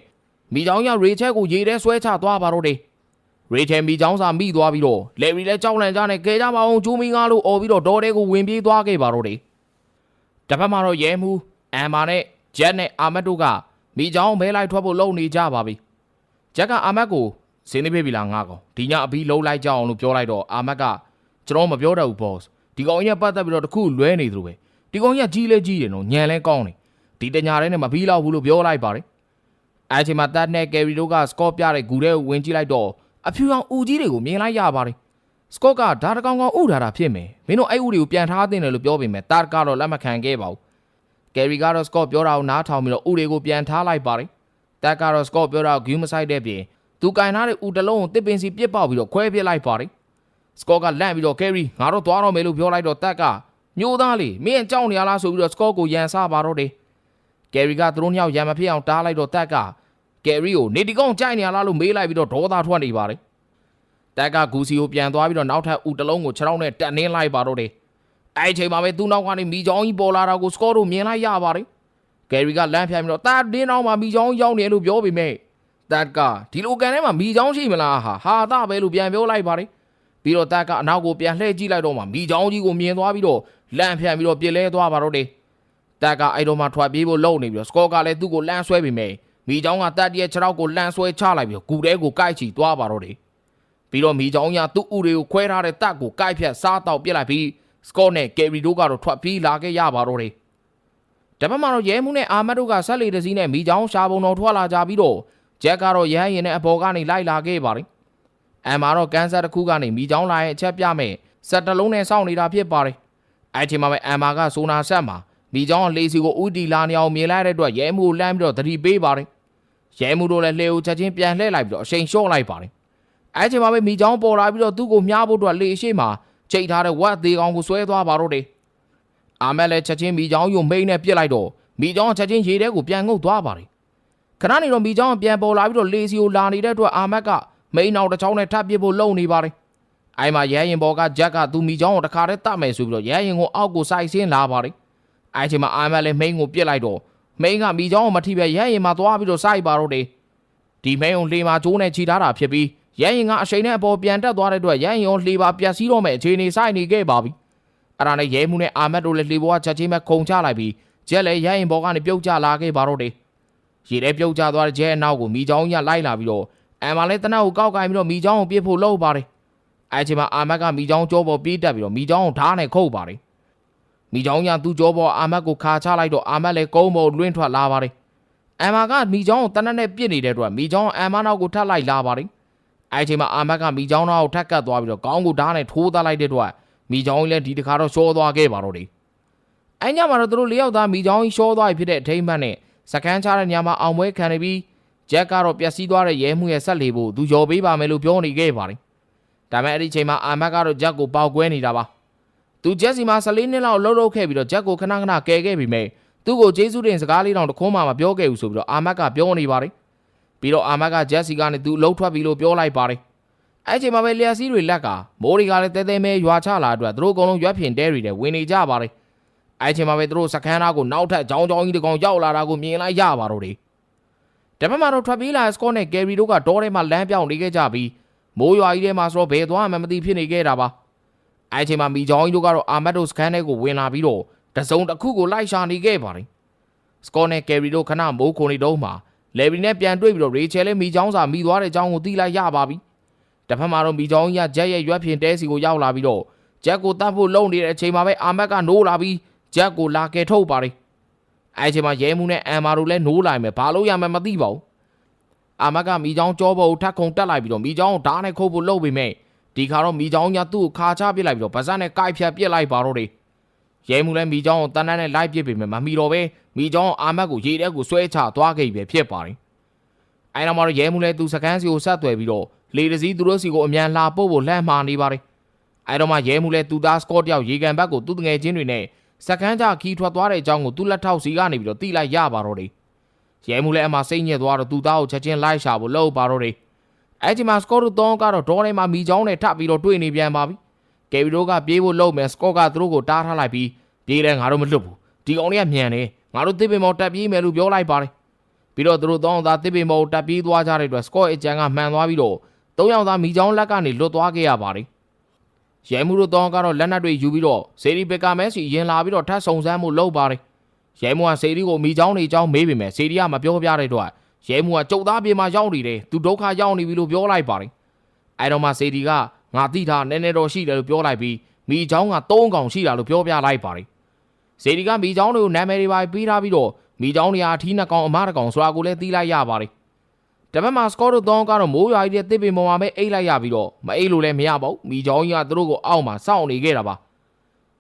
မိချောင်းကရေချဲကိုရေထဲဆွဲချသွားပါတော့တယ်ရေချဲမိချောင်းစာမိသွားပြီးတော့လယ်ရီလည်းကြောက်လန့်ကြနဲ့ကဲကြပါအောင်ကျူးမီငါလို့អော်ပြီးတော့ဒေါ်တဲကိုဝင်ပြေးသွားခဲ့ပါတော့တယ်တစ်ဖက်မှာတော့ရဲမှုအမ်မာနဲ့ဂျက်နဲ့အာမတ်တို့ကမိချောင်းဘဲလိုက်ထွက်ဖို့လုပ်နေကြပါပြီဂျက်ကအာမတ်ကိုစင်းနေပြီလားငါကောင်ဒီညအပြီးလုံးလိုက်ကြအောင်လို့ပြောလိုက်တော့အာမတ်က ကျွန်တော်မပြောတတ်ဘူး boss ဒီကောင်ကြီးကပတ်သက်ပြီးတော့တခုလွဲနေသလိုပဲဒီကောင်ကြီးကကြီးလဲကြီးတယ်နော်ညံလဲကောင်းတယ်ဒီတညာထဲနဲ့မပြီးတော့ဘူးလို့ပြောလိုက်ပါတယ်အဲချိန်မှာတတ်နဲ့ကယ်ရီတို့ကစကော့ပြတဲ့ဂူထဲကိုဝင်ကြည့်လိုက်တော့အဖြူအောင်ဦးကြီးတွေကိုမြင်လိုက်ရပါတယ်စကော့ကဒါတကောင်ကောင်ဥထားတာဖြစ်မယ်မင်းတို့အဲ့ဥတွေကိုပြန်ထားတင်တယ်လို့ပြောပေမဲ့တာကတော့လက်မခံခဲ့ပါဘူးကယ်ရီကတော့စကော့ပြောတာကိုနားထောင်ပြီးတော့ဥတွေကိုပြန်ထားလိုက်ပါတယ်တက်ကတော့စကော့ပြောတာကိုဂူးမဆိုင်တဲ့ပြင်သူကင်ထားတဲ့ဥတစ်လုံးကိုတစ်ပင်စီပြစ်ပေါက်ပြီးတော့ခွဲပစ်လိုက်ပါတယ် စကော့ကလန့်ပြီးတော့ကယ်ရီငါတော့သွားတော့မယ်လို့ပြောလိုက်တော့တက်ကညိုသားလေမင်းကြောက်နေရလားဆိုပြီးတော့စကော့ကိုရန်ဆပါတော့တယ်ကယ်ရီကသူတို့ညောက်ရန်မဖြစ်အောင်တားလိုက်တော့တက်ကကယ်ရီကိုနေဒီကောင်ကြိုက်နေရလားလို့မေးလိုက်ပြီးတော့ဒေါသထွက်နေပါတယ်တက်ကဂူစီကိုပြန်သွားပြီးတော့နောက်ထပ်ဦးတစ်လုံးကိုခြေထောက်နဲ့တက်နှင်းလိုက်ပါတော့တယ်အဲ့ဒီချိန်မှာပဲသူ့နောက်ကနေမိချောင်းကြီးပေါ်လာတာကိုစကော့တို့မြင်လိုက်ရပါတယ်ကယ်ရီကလမ်းဖြတ်ပြီးတော့တာတင်းအောင်မှာမိချောင်းရောက်နေလို့ပြောပေမဲ့တက်ကဒီလိုကန်ထဲမှာမိချောင်းရှိမလားဟာဟာတာပဲလို့ပြန်ပြောလိုက်ပါတယ် ပြီးတော့တက်ကအနောက်ကိုပြန်လှည့်ကြည့်လိုက်တော့မှမိချောင်းကြီးကိုမြင်သွားပြီးတော့လန့်ဖြန့်ပြီးတော့ပြစ်လဲသွားပါတော့တယ်ကတက်ကအဲ့တော့မှထွက်ပြေးဖို့လုပ်နေပြီးတော့စကော့ကလည်းသူ့ကိုလမ်းဆွဲပြီးမယ်မိချောင်းကတက်တရဲ့ခြေထောက်ကိုလမ်းဆွဲချလိုက်ပြီးတော့ကူတဲကိုကိုက်ချီသွားပါတော့တယ်ပြီးတော့မိချောင်းကသူ့ဥတွေကိုခွဲထားတဲ့တက်ကိုကိုက်ဖြတ်စားတော့ပြစ်လိုက်ပြီးစကော့နဲ့ကယ်ရီတို့ကတော့ထွက်ပြေးလာခဲ့ရပါတော့တယ်တပတ်မှာတော့ရဲမှုနဲ့အာမတ်တို့ကဆက်လီတစည်းနဲ့မိချောင်းရှာပုံတော်ထွက်လာကြပြီးတော့ဂျက်ကတော့ရဟရင်နဲ့အပေါ်ကနေလိုက်လာခဲ့ပါတယ် အမ်မာတော့ကန်ဆာတစ်ခုကနေမိချောင်းလာရဲ့အချက်ပြမယ်ဆက်တလုံးနဲ့စောင့်နေတာဖြစ်ပါတယ်အဲ့ဒီမှာပဲအမ်မာကဆိုနာဆက်မှာမိချောင်းကလေစီကိုဥတီလာနေအောင်မြင်လိုက်တဲ့အတွက်ရဲမှုကိုလှမ်းပြီးတော့သတိပေးပါတယ်။ရဲမှုတို့လည်းလှေကိုချက်ချင်းပြန်လှည့်လိုက်ပြီးတော့အချိန်လျှော့လိုက်ပါတယ်။အဲချိန်မှာပဲမိချောင်းပေါ်လာပြီးတော့သူ့ကိုမြှားဖို့အတွက်လေရှိမှာချိန်ထားတဲ့ဝက်သေးကောင်ကိုဆွဲသွားပါတော့တယ်။အာမက်လည်းချက်ချင်းမိချောင်းယုံမိန်နဲ့ပြစ်လိုက်တော့မိချောင်းကချက်ချင်းရေထဲကိုပြန်ငုပ်သွားပါတယ်။ခဏနေတော့မိချောင်းကပြန်ပေါ်လာပြီးတော့လေစီကိုလာနေတဲ့အတွက်အာမက်က မိန်နောက်တစ်ချောင်းနဲ့ထပ်ပစ်ဖို့လုပ်နေပါတယ်။အဲမှာရဲရင်ဘော်ကဂျက်ကသူမိချောင်းကိုတခါတည်းတတ်မယ်ဆိုပြီးတော့ရဲရင်ကိုအောက်ကိုစိုက်ဆင်းလာပါတယ်။အဲ့ချိန်မှာအာမက်လည်းမိန်းကိုပြစ်လိုက်တော့မိန်းကမိချောင်းကိုမထိပဲရဲရင်မှာသွားပြီးတော့စိုက်ပါတော့တယ်ဒီမိန်းကိုလှေမှာကျိုးနဲ့ခြိထားတာဖြစ်ပြီးရဲရင်ကအချိန်နဲ့အပေါ်ပြန်တက်သွားတဲ့အတွက်ရဲရင်ကိုလှေပါပြက်စီးတော့မဲ့အခြေအနေစိုက်နေခဲ့ပါပြီအဲ့ဒါနဲ့ရဲမှုနဲ့အာမက်တို့လည်းလှေပေါ်ကချက်ချင်းပဲခုန်ချလိုက်ပြီးဂျက်လည်းရဲရင်ဘောကနေပြုတ်ကျလာခဲ့ပါတော့တယ်ရေထဲပြုတ်ကျသွားတဲ့ဂျက်အနောက်ကိုမိချောင်းကြီးလိုက်လာပြီးတော့ အမ်မာလည်းတနက်ကိုကောက်ကင်ပြီးတော့မိချောင်းကိုပြစ်ဖို့လုပ်ပါတယ်အဲ့ချိန်မှာအာမက်ကမိချောင်းကြောပေါ်ပြေးတက်ပြီးတော့မိချောင်းကိုဓာတ်နဲ့ခုတ်ပါတယ်မိချောင်းရသူ့ကြောပေါ်အာမတ်ကိုခါချလိုက်တော့အာမတ်လည်းကုန်းပေါ်လွင့်ထွက်လာပါတယ်။အမ်မာကမိချောင်းကိုတနက်နဲ့ပြစ်နေတဲ့အတွက်မိချောင်းအမ်မာနောက်ကိုထပ်လိုက်လာပါတယ်။အဲဒီချိန်မှာအာမတ်ကမိချောင်းနောက်ကိုထပ်ကတ်သွားပြီးတော့ကောင်းကိုဓာတ်နဲ့ထိုးသားလိုက်တဲ့အတွက်မိချောင်းလည်းဒီတစ်ခါတော့ရှောသွားခဲ့ပါတော့တယ်။အဲညမှာတော့သူတို့လေးယောက်သားမိချောင်းကြီးရှောသွားပြီဖြစ်တဲ့အထိမ့်မှတ်နဲ့စကန်ချတဲ့ညမှာအောင်ပွဲခံနေပြီး ဂျက်ကတော့ပျက်စီးသွားတဲ့ရဲမှုရဲ့ဆက်လေဖို့သူရော်ပေးပါမယ်လို့ပြောနေခဲ့ပါတယ်။ဒါပေမဲ့အဲ့ဒီချိန်မှာအာမတ်ကတော့ဂျက်ကိုပေါက်ကွဲနေတာပါ။သူဂျက်စီမှာ14နှစ်လောက်လှုပ်လှုပ်ခဲ့ပြီးတော့ဂျက်ကိုခဏခဏကယ်ခဲ့ပြီးမြဲသူ့ကိုကျေးဇူးတင်စကားလေးတောင်တခွန်းမှမပြောခဲ့ဘူးဆိုပြီးတော့အာမတ်ကပြောနေပါတယ်ပြီးတော့အာမတ်ကဂျက်စီကနေသူလှုပ်ထွက်ပြီလို့ပြောလိုက်ပါတယ်အဲ့ချိန်မှာပဲလျက်စီးတွေလက်ကမိုးတွေကလည်းတဲတဲမဲရွာချလာအတွက်သူတို့အကုန်လုံးရွက်ဖြင်တဲတွေနဲ့ဝင်နေကြပါတယ်အဲ့ချိန်မှာပဲသူတို့စခန်းသားကိုနောက်ထပ်ကြောင်းကြောင်းကြီးတစ်ကောင်ရောက်လာတာကိုမြင်လိုက်ရပါတော့တယ် တပတ်မှာတော့ထွက်ပြေးလာစကော့နဲ့ကယ်ရီတို့ကဒေါ်ထဲမှာလမ်းပြောင်းနေခဲ့ကြပြီးမိုးရွာကြီးထဲမှာဆိုတော့ဘယ်သွားမှမသိဖြစ်နေခဲ့တာပါအဲ့ချိန်မှာမိချောင်းကြီးတို့ကတော့အာမတ်တို့စကန်ထဲကိုဝင်လာပြီးတော့တစုံတစ်ခုကိုလိုက်ရှာနေခဲ့ပါတယ်။စကောနဲ့ကယ်ရီတို့ခဏမိုးခုန်နေတော့မှလေဘီနဲ့ပြန်တွေ့ပြီးတော့ရေချယ်လည်းမိချောင်းစာမိသွားတဲ့အကြောင်းကိုသိလိုက်ရပါပြီ။တစ်ဖက်မှာတော့မိချောင်းကြီးကဂျက်ရဲ့ရွက်ဖြင်တဲစီကိုရောက်လာပြီးတော့ဂျက်ကိုတတ်ဖို့လုံနေတဲ့အချိန်မှာပဲအာမတ်ကနိုးလာပြီးဂျက်ကိုလာကယ်ထုတ်ပါတယ်။ အဲ့ချိန်မှာရဲမှုနဲ့အမ်မာတို့လည်းနိုးလာမယ်ဘာလို့ရမယ်မသိပါဘူး။အာမတ်ကမိချောင်းကြောပေါ်ကိုထပ်ခုန်တက်လိုက်ပြီးတော့မိချောင်းကိုဓာတ်နဲ့ခုတ်ဖို့လုပ်ပေမဲ့ဒီခါတော့မိချောင်းညာသူ့ကိုခါချပစ်လိုက်ပြီးတော့ဗဇက်နဲ့ကိုက်ဖြတ်ပစ်လိုက်ပါတော့တယ်ရဲမှုလည်းမိချောင်းကိုတန်းတန်းနဲ့လိုက်ပစ်ပေမဲ့မမီတော့ပဲမိချောင်းအာမတ်ကိုရေထဲကိုဆွဲချသွားခဲ့ပြီဖြစ်ပါတယ်အဲနောက်မှာတော့ရဲမှုလည်းသူစကန်းစီကိုဆက်သွယ်ပြီးတော့လေတစည်းသူတို့စီကိုအမြန်လာပို့ဖို့လှမ်းမှာနေပါတယ်အဲတော့မှရဲမှုလည်းသူသားစကော့တယောက်ရေကန်ဘက်ကိုသူ့တငယ်ချင်းတွေနဲ့ စကန်းကြခီထွက်သွားတဲ့အကြောင်းကိုသူ့လက်ထောက်စီကနေပြီးတော့တိလိုက်ရပါတော့တယ်ရဲမှုလည်းအမှစိတ်ညစ်သွားတော့သူသားကိုချက်ချင်းလိုက်ရှာဖို့လုပ်ပါတော့တယ်အဲ့ဒီမှာစကော့တို့တောင်းကတော့ဒေါ်ထဲမှာမိချောင်းနဲ့ထပ်ပြီးတော့တွေ့နေပြန်ပါပြီ။ကယ်ဗီတို့ကပြေးဖို့လုပ်မယ်စကော့ကသူတို့ကိုတားထားလိုက်ပြီးပြေးလဲငါတို့မလွတ်ဘူး။ဒီကောင်လေးကမြန်နေငါတို့တစ်ပင်မော်တက်ပြေးမယ်လို့ပြောလိုက်ပါတယ်။ပြီးတော့သူတို့တောင်းသားတစ်ပင်မော်တက်ပြေးသွားကြတဲ့အတွက်စကော့အကြံကမှန်သွားပြီးတော့သုံးယောက်သားမိချောင်းလက်ကနေလွတ်သွားခဲ့ရပါတယ်။ ရဲမှုတို့တောင်းကတော့လက်နက်တွေယူပြီးတော့စေရီပက်ကမဲစီရင်လာပြီးတော့ထပ်ဆုံစမ်းမှုလုပ်ပါတယ်။ရဲမှုကစေရီကိုမိချောင်းနေချောင်းမေးပေမဲ့စေရီကမပြောပြတဲ့အတွက်ရဲမှုကကြုတ်သားပြေမှာရောက်နေတယ်သူဒုက္ခရောက်နေပြီလို့ပြောလိုက်ပါတယ်အဲတော့မှစေဒီကငါတိထားနည်းနည်းတော့ရှိတယ်လို့ပြောလိုက်ပြီးမိချောင်းက၃កောင်ရှိတာလို့ပြောပြလိုက်ပါတယ်စေဒီကမိချောင်းတွေကိုနာမည်တွေပါပေးထားပြီးတော့မိချောင်းတွေဟာအထီးနှစ်ကောင်အမတစ်ကောင်ဆိုတာကိုလည်းသိလိုက်ရပါတယ် တပတ်မှာစကော့တို့တောင်းကတော့မိုးရွာကြီးတဲ့တစ်ပင်ပေါ်မှာပဲအိတ်လိုက်ရပြီးတော့မအိတ်လို့လည်းမရပါဘူးမိချောင်းကြီးကသူတို့ကိုအောက်မှာစောင့်နေခဲ့တာပါ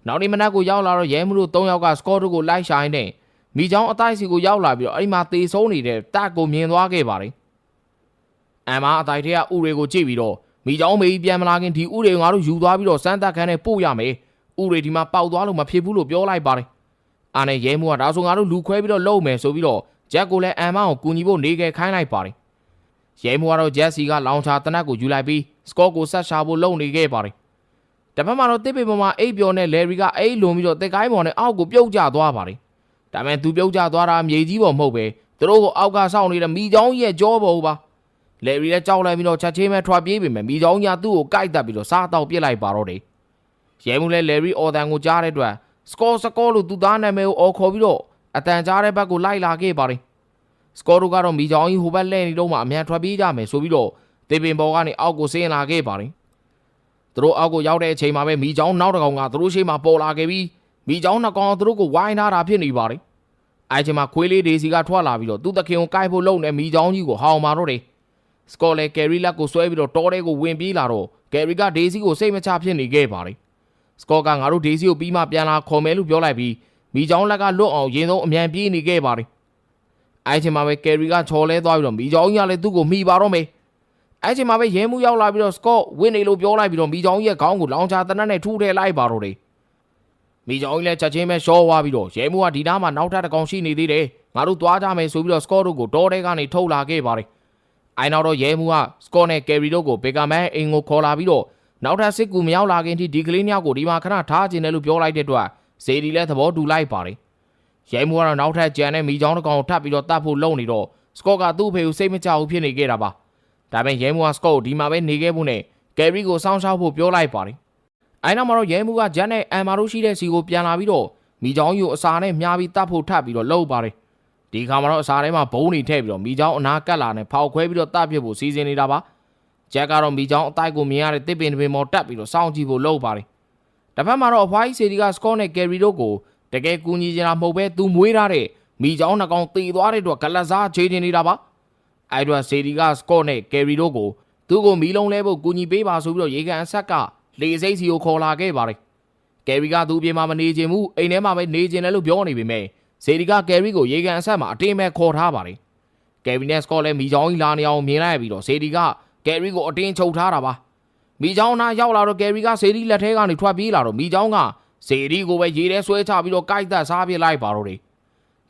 နောက်နေ့မနက်ကိုရောက်လာတော့ရဲမှုတို့၃ယောက်ကစကော့တို့ကိုလိုက်ရှာရင်းနဲ့မိချောင်းအတိုက်စီကိုရောက်လာပြီးတော့အဲ့ဒီမှာတေဆုံးနေတဲ့တက်ကိုမြင်သွားခဲ့ပါတယ်။အမ်မာအတိုက်ထဲကဥတွေကိုကြည့်ပြီးတော့မိချောင်းမေးပြန်မလာခင်ဒီဥတွေငါတို့ယူသွားပြီးတော့စမ်းတက်ခန်းနဲ့ပို့ရမယ်။ဥတွေဒီမှာပေါက်သွားလို့မဖြစ်ဘူးလို့ပြောလိုက်ပါတယ်။အာနဲ့ရဲမှုကဒါဆိုငါတို့လူခွဲပြီးတော့လုပ်မယ်ဆိုပြီးတော့ဂျက်ကိုလည်းအမ်မာကိုကူညီဖို့နေခဲ့ခိုင်းလိုက်ပါတယ်။ ရဲမှုကတော့ဂျက်စီကလောင်ချာတနက်ကိုယူလိုက်ပြီးစကော့ကိုဆက်ရှာဖို့လုပ်နေခဲ့ပါတယ်။တစ်ဖက်မှာတော့တစ်ပေပေါ်မှာအိပ်ပျော်နဲ့လယ်ရီကအိတ်လွန်ပြီးတော့တက်ကိုင်းပေါ်နဲ့အောက်ကိုပြုတ်ကျသွားပါတယ်။ဒါပေမဲ့သူပြုတ်ကျသွားတာမြေကြီးပေါ်မဟုတ်ပဲသူတို့ကိုအောက်ကစောင့်နေတဲ့မိချောင်းရဲ့ကြောပေါ်ပါလေရီလည်းကြောက်လိုက်ပြီးတော့ချက်ချင်းပဲထွက်ပြေးပြီမဲ့မိချောင်းညာသူ့ကိုကိုက်တက်ပြီးတော့စားတော့ပြစ်လိုက်ပါတော့တယ်ရဲမှုလည်းလေရီအော်တန်ကိုကြားတဲ့အတွက်စကောစကောလို့သူသားနာမည်ကိုအော်ခေါ်ပြီးတော့အတန်ကြားတဲ့ဘက်ကိုလိုက်လာခဲ့ပါတယ် စကောတို့ကတော့မိချောင်းကြီးဟိုဘက်လဲနေတော့မှအမြန်ထွက်ပြေးကြမယ်ဆိုပြီးတော့တေပင်ပေါ်ကနေအောက်ကိုဆင်းလာခဲ့ပါတယ်သူတို့အောက်ကိုရောက်တဲ့အချိန်မှာပဲမိချောင်းနောက်တစ်ကောင်ကသူတို့ရှေ့မှာပေါ်လာခဲ့ပြီးမိချောင်းနှစ်ကောင်ကသူတို့ကိုဝိုင်းထားတာဖြစ်နေပါတယ်အဲချိန်မှာခွေးလေးဒေစီကထွက်လာပြီးတော့သူ့သခင်ကိုကိုက်ဖို့လုံနေမိချောင်းကြီးကိုဟောင်မာတော့တယ်စကောလေကယ်ရီလက်ကိုဆွဲပြီးတော့တောထဲကိုဝင်ပြေးလာတော့ကယ်ရီကဒေစီကိုစိတ်မချဖြစ်နေခဲ့ပါတယ်စကောကငါတို့ဒေစီကိုပြီးမှပြန်လာခေါ်မယ်လို့ပြောလိုက်ပြီးမိချောင်းလက်ကလွတ်အောင်ရင်ဆုံးအမြန်ပြေးနေခဲ့ပါတယ် အဲချိန်မှာပဲကယ်ရီကချော်လဲသွားပြီးတော့မိချောင်းကြီးကလည်းသူ့ကိုမှီပါတော့မယ်အဲချိန်မှာပဲရဲမှုရောက်လာပြီးတော့စကော့ဝင်းနေလို့ပြောလိုက်ပြီးတော့မိချောင်းကြီးရဲ့ခေါင်းကိုလောင်ချာတနတ်နဲ့ထူထည့်လိုက်ပါတော့တယ်မိချောင်းကြီးလည်းချက်ချင်းပဲရှော့သွားပြီးတော့ရဲမှုကဒီနားမှာနောက်ထပ်တစ်ကောင်ရှိနေသေးတယ်ငါတို့သွားကြမယ်ဆိုပြီးတော့စကော့တို့ကိုတောထဲကနေထုတ်လာခဲ့ပါတယ်အိုင်နောက်တော့ရဲမှုကစကော့နဲ့ကယ်ရီတို့ကိုဘေကာမန်အိမ်ကိုခေါ်လာပြီးတော့နောက်ထပ်စစ်ကူမရောက်လာခင်ထိဒီကလေးညောက်ကိုဒီမှာခဏထားခြင်းတယ်လို့ပြောလိုက်တဲ့အတွက်ဇေဒီလည်းသဘောတူလိုက်ပါတယ် ရဲမှုကတော့နောက်ထပ်ကြံတဲ့မိချောင်းတစ်ကောင်ကိုထပ်ပြီးတော့တတ်ဖို့လုပ်နေတော့စကော့ကသူ့အဖေကိုစိတ်မချဘူးဖြစ်နေခဲ့တာပါဒါပေမဲ့ရဲမှုကစကော့ကိုဒီမှာပဲနေခဲ့ဖို့နဲ့ကယ်ရီကိုစောင့်ရှောက်ဖို့ပြောလိုက်ပါတယ်အဲနောက်မှာတော့ရဲမှုကဂျန်နဲ့အမ်မာတို့ရှိတဲ့စီကိုပြန်လာပြီးတော့မိချောင်းယူအစာနဲ့မြားပြီးတတ်ဖို့ထပ်ပြီးတော့လှုပ်ပါတယ်ဒီခါမှာတော့အစာထဲမှာဘုံနေထည့်ပြီးတော့မိချောင်းအနာကတ်လာနဲ့ဖောက်ခွဲပြီးတော့တတ်ပြစ်ဖို့စီစဉ်နေတာပါဂျက်ကတော့မိချောင်းအတိုက်ကိုမြင်ရတဲ့တစ်ပင်တစ်ပင်ပေါ်တက်ပြီးတော့စောင့်ကြည့်ဖို့လှုပ်ပါတယ်တစ်ဖက်မှာတော့အဖွားကြီးစီဒီကစကော့နဲ့ကယ်ရီတို့ကို တကယ်ကူညီချင်တာမဟုတ်ပဲသူမွေးထားတဲ့မိချောင်းနှကောင်တေသွားတဲ့အတွက်ဂလက်စားချေချင်နေတာပါအဲတော့စီဒီကစကော့နဲ့ကယ်ရီတို့ကိုသူ့ကိုမီးလုံးလဲဖို့ကူညီပေးပါဆိုပြီးတော့ရေကန်အဆက်ကလေစိတ်စီကိုခေါ်လာခဲ့ပါတယ်ကယ်ရီကသူ့အပြင်မှာမနေချင်ဘူးအိမ်ထဲမှာပဲနေချင်တယ်လို့ပြောနေပေမဲ့ဇေဒီကကယ်ရီကိုရေကန်အဆက်မှာအတင်းမဲ့ခေါ်ထားပါတယ်ကယ်ရီနဲ့စကော့လည်းမိချောင်းကြီးလာနေအောင်မြင်လိုက်ပြီးတော့ဇေဒီကကယ်ရီကိုအတင်းချုပ်ထားတာပါမိချောင်းနာရောက်လာတော့ကယ်ရီကဇေဒီလက်ထဲကနေထွက်ပြေးလာတော့မိချောင်းက ဇေဒီကိုပဲရေထဲဆွဲချပြီးတော့ကိုက်သက်စားပြစ်လိုက်ပါတော့တယ်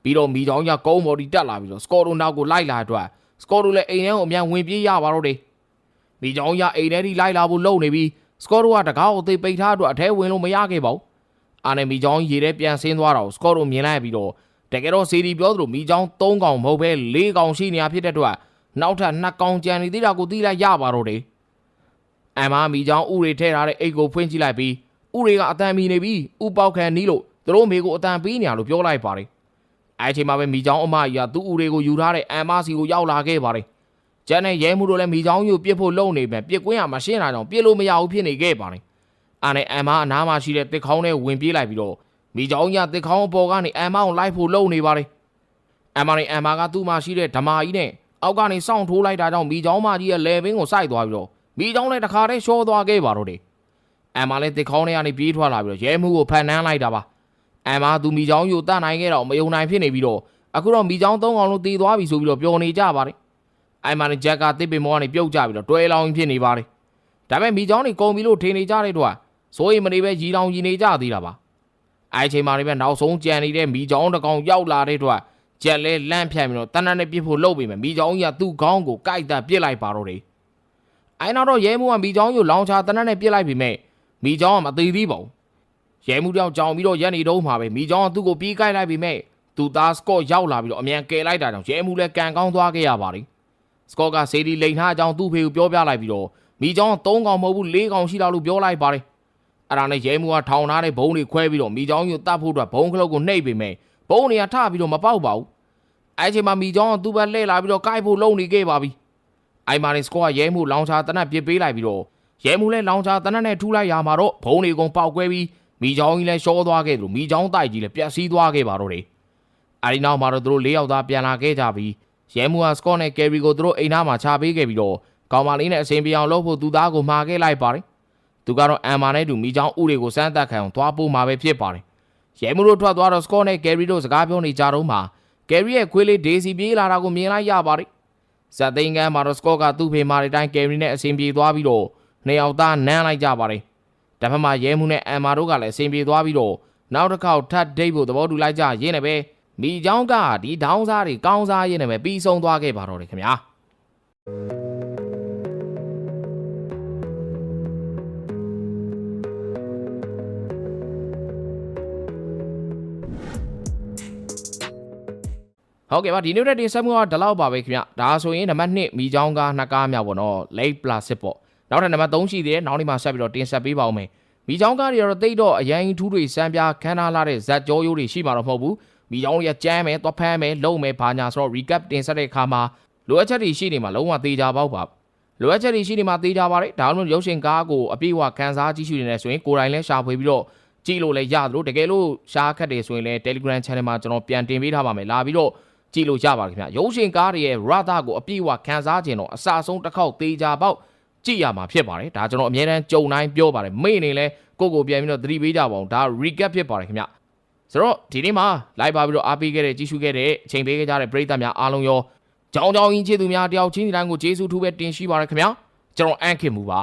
ပြီးတော့မိချောင်းကကုန်းမော်ဒီတက်လာပြီးတော့စကော့တို့နောက်ကိုလိုက်လာအတွက်စကော့တို့လည်းအိမ်ထဲကိုအမြန်ဝင်ပြေးရပါတော့တယ်မိချောင်းကအိမ်ထဲထိလိုက်လာဖို့လုပ်နေပြီး စကော့တို့ကတကားကိုသိပ်ပိတ်ထားအတွက်အထဲဝင်လို့မရခဲ့ပါဘူး။အာနယ်မီချောင်းရေထဲပြန်ဆင်းသွားတော့စကော့တို့မြင်လိုက်ပြီးတော့တကယ်တော့စီဒီပြောသလိုမီချောင်း၃កောင်မဟုတ်ပဲ၄កောင်ရှိနေရဖြစ်တဲ့အတွက်နောက်ထပ်၂កောင်ကြံနေသေးတာကိုသိလိုက်ရပါတော့တယ်။အမ်မာမီချောင်းဥတွေထဲထားတဲ့အိတ်ကိုဖွင့်ကြည့်လိုက်ပြီး ဥတွေကအတန်မီနေပြီးဥပေါက်ခံနီးလို့သူတို့မေကိုအတန်ပေးနေရလို့ပြောလိုက်ပါတယ်။အဲအချိန်မှာပဲမီချောင်းအမကြီးကသူ့ဥတွေကိုယူထားတဲ့အမ်မာစီကိုရောက်လာခဲ့ပါတယ်။ကျန်တဲ့ရဲမှုတို့လည်းမိချောင်းယူပြစ်ဖို့လုံနေပဲပြစ်ကွင်းရမရှင်းတာကြောင့်ပြစ်လို့မရဘူးဖြစ်နေခဲ့ပါတယ်။အာနဲ့အမ်မာအနားမှာရှိတဲ့တစ်ခေါင်းနဲ့ဝင်ပြေးလိုက်ပြီးတော့မိချောင်းရတစ်ခေါင်းအပေါ်ကနေအမ်မာကိုလိုက်ဖို့လုံနေပါတယ်။အမ်မာနဲ့အမ်မာကသူ့မှာရှိတဲ့ဓမာကြီးနဲ့အောက်ကနေစောင့်ထိုးလိုက်တာကြောင့်မိချောင်းမကြီးရဲ့လေဘင်းကိုစိုက်သွားပြီးတော့မိချောင်းလည်းတစ်ခါတည်းရှော့သွားခဲ့ပါတော့တယ်။ အမ်မာလည်းတစ်ခေါင်းထဲကနေပြေးထွက်လာပြီးတော့ရဲမှုကိုဖန်နှမ်းလိုက်တာပါ။အမ်မာသူမိချောင်းယူတတ်နိုင်ခဲ့တော့မယုံနိုင်ဖြစ်နေပြီးတော့အခုတော့မိချောင်းသုံးကောင်လုံးတည်သွားပြီဆိုပြီးတော့ပျော်နေကြပါတယ်။အိုင်မာနဲ့ဂျက်ကတစ်ပင်မောကနေပြုတ်ကြပြီးတော့တွဲလောင်းဖြစ်နေပါတယ်။ဒါပေမဲ့မိချောင်းတွေကုန်ပြီလို့ထင်နေကြတဲ့တော့စိုးရိမ်မနေပဲရီတောင်ရီနေကြသေးတာပါ။အဲအချိန်မှာလည်းပဲနောက်ဆုံးကြံနေတဲ့မိချောင်းတစ်ကောင်ရောက်လာတဲ့တော့ဂျက်လဲလန့်ဖြန့်ပြီးတော့တန်းတန်းနဲ့ပြစ်ဖို့လုပ်ပြီးမယ်မိချောင်းကြီးကသူ့ခေါင်းကိုကိုက်တက်ပြစ်လိုက်ပါတော့တယ်။အဲနောက်တော့ရဲမှုကမိချောင်းကိုလောင်ချာတန်းတန်းနဲ့ပြစ်လိုက်ပြီးမယ် မိချောင်းကမသေးသေးပါဘူး။ရဲမှုတောင်ကြောင်ပြီးတော့ရက်နေတော့မှာပဲမိချောင်းကသူ့ကိုပြေးကိုက်လိုက်ပြီးမယ်သူသားစကော့ရောက်လာပြီးတော့အမြန်ကယ်လိုက်တာကြောင့်ရဲမှုလည်းကန်ကောင်းသွားခဲ့ရပါတယ်။စကော့ကစေဒီလိန်ထားအကြောင်းသူ့ဖေကိုပြောပြလိုက်ပြီးတော့မိချောင်း၃កောင်မဟုတ်ဘူး၄កောင်ရှိတာလို့ပြောလိုက်ပါတယ်အဲ့ဒါနဲ့ရဲမှုကထောင်ထားတဲ့ဘုံတွေခွဲပြီးတော့မိချောင်းကိုတတ်ဖို့အတွက်ဘုံခလုတ်ကိုနှိပ်ပေမဲ့ဘုံတွေကထပြီးတော့မပေါက်ပါဘူးအဲ့ချိန်မှာမိချောင်းကသူ့ဘက်လှည့်လာပြီးတော့ကိုက်ဖို့လုံနေခဲ့ပါပြီအိုင်မာရင်စကော့ကရဲမှုလောင်ချာတနက်ပစ်ပေးလိုက်ပြီးတော့ ရဲမှုလည်းလောင်ချာတနက်နဲ့ထူလိုက်ရမှာတော့ဘုံတွေကုန်ပေါက်ကွဲပြီးမိချောင်းကြီးလည်းရှောသွားခဲ့တယ်လို့မိချောင်းတိုက်ကြီးလည်းပြက်စီးသွားခဲ့ပါတော့တယ်အဲဒီနောက်မှာတော့သူတို့၄ယောက်သားပြန်လာခဲ့ကြပြီးရဲမှုကစကော့နဲ့ကယ်ရီကိုသူတို့အိမ်သားမှာချပေးခဲ့ပြီးတော့ကောင်မလေးနဲ့အစင်ပြေအောင်လုပ်ဖို့သူသားကိုမှာခဲ့လိုက်ပါတယ်။သူကတော့အမ်မာနဲ့တူမိချောင်းဥတွေကိုစမ်းသပ်ခံအောင်သွားပို့မှာပဲဖြစ်ပါတယ်။ရဲမှုတို့ထွက်သွားတော့စကော့နဲ့ကယ်ရီတို့စကားပြောနေကြတော့မှကယ်ရီရဲ့ခွေးလေးဒေစီပြေးလာတာကိုမြင်လိုက်ရပါတယ်။ဇက်သိန်းကန်းမှာတော့စကော့ကသူ့ဖေမာတွေတိုင်းကယ်ရီနဲ့အစင်ပြေသွားပြီးတော့ နှစ်ယောက်သားနမ်းလိုက်ကြပါတယ်။တစ်ဖက်မှာရဲမှုနဲ့အမ်မာတို့ကလည်းအစင်ပြေသွားပြီးတော့နောက်တစ်ခေါက်ထပ်ဒိတ်ဖို့သဘောတူလိုက်ကြရင်းနဲ့ပဲမိချောင်းကဒီဒေါင်းစားတွေကောင်းစားရင်းနဲ့ပဲပြီးဆုံးသွားခဲ့ပါတော့တယ်ခင်ဗျာ။ဟုတ်ကဲ့ပါဒီနေ့တဲ့တင်ဆက်မှုကဒီလောက်ပါပဲခင်ဗျဒါဆိုရင်နံပါတ်1မိချောင်းကားနှစ်ကားမြောက်ပေါ့နော် late plus ပေါ့ နောက်ထပ်နံပါတ်3ရှိသေးတယ်နောက်နေ့မှဆက်ပြီးတော့တင်ဆက်ပေးပါဦးမယ်မိချောင်းကားတွေကတော့တိတ်တော့အရင်ထူးတွေစမ်းပြားခန်းနာလာတဲ့ဇက်ကြောရိုးတွေရှိမှာတော့မဟုတ်ဘူးမိကြောင်းတွေကကြမ်းမယ်သွားဖမ်းမယ်လုံမယ်ဘာညာဆိုတော့ recap တင်ဆက်တဲ့အခါမှာလိုအပ်ချက်တွေရှိနေမှာလုံးဝသေးကြပေါက်ပါလိုအပ်ချက်တွေရှိနေမှာသေးကြပါတယ်ဒါမှမဟုတ်ရုပ်ရှင်ကားကိုအပြည့်အဝခန်းစားကြည့်ရှုနေတယ်ဆိုရင်ကိုယ်တိုင်လည်းရှာဖွေပြီးတော့ကြည့်လို့လည်းရတယ်လို့တကယ်လို့ရှားခတ်တယ်ဆိုရင်လည်း Telegram channel မှာကျွန်တော်ပြန်တင်ပေးထားပါမယ်လာပြီးတော့ကြည့်လို့ရပါတယ်ခင်ဗျရုပ်ရှင်ကားတွေရဲ့ rata ကိုအပြည့်အဝခန်းစားခြင်းတော့အစအဆုံးတစ်ခေါက်သေးကြပေါက် ကြည့်ရမှာဖြစ်ပါတယ်ဒါကျွန်တော်အများတန်းကြုံတိုင်းပြောပါတယ်မေ့နေလဲကိုယ့်ကိုယ်ပြန်ပြီးတော့သတိပေးကြပါအောင်ဒါ recap ဖြစ်ပါတယ်ခင်ဗျဆိုတော့ဒီနေ့မှာ live ပါပြီးတော့အားပေးခဲ့တဲ့ကြည့်ရှုခဲ့တဲ့အချိန်ပေးခဲ့ကြတဲ့ပရိသတ်များအားလုံးရောကြောင်းကြောင်းကြီးချစ်သူများတယောက်ချင်းစီတိုင်းကိုကျေးဇူးထူးပဲတင်ရှိပါရခင်ဗျာကျွန်တော်အန်ခင်မူပါ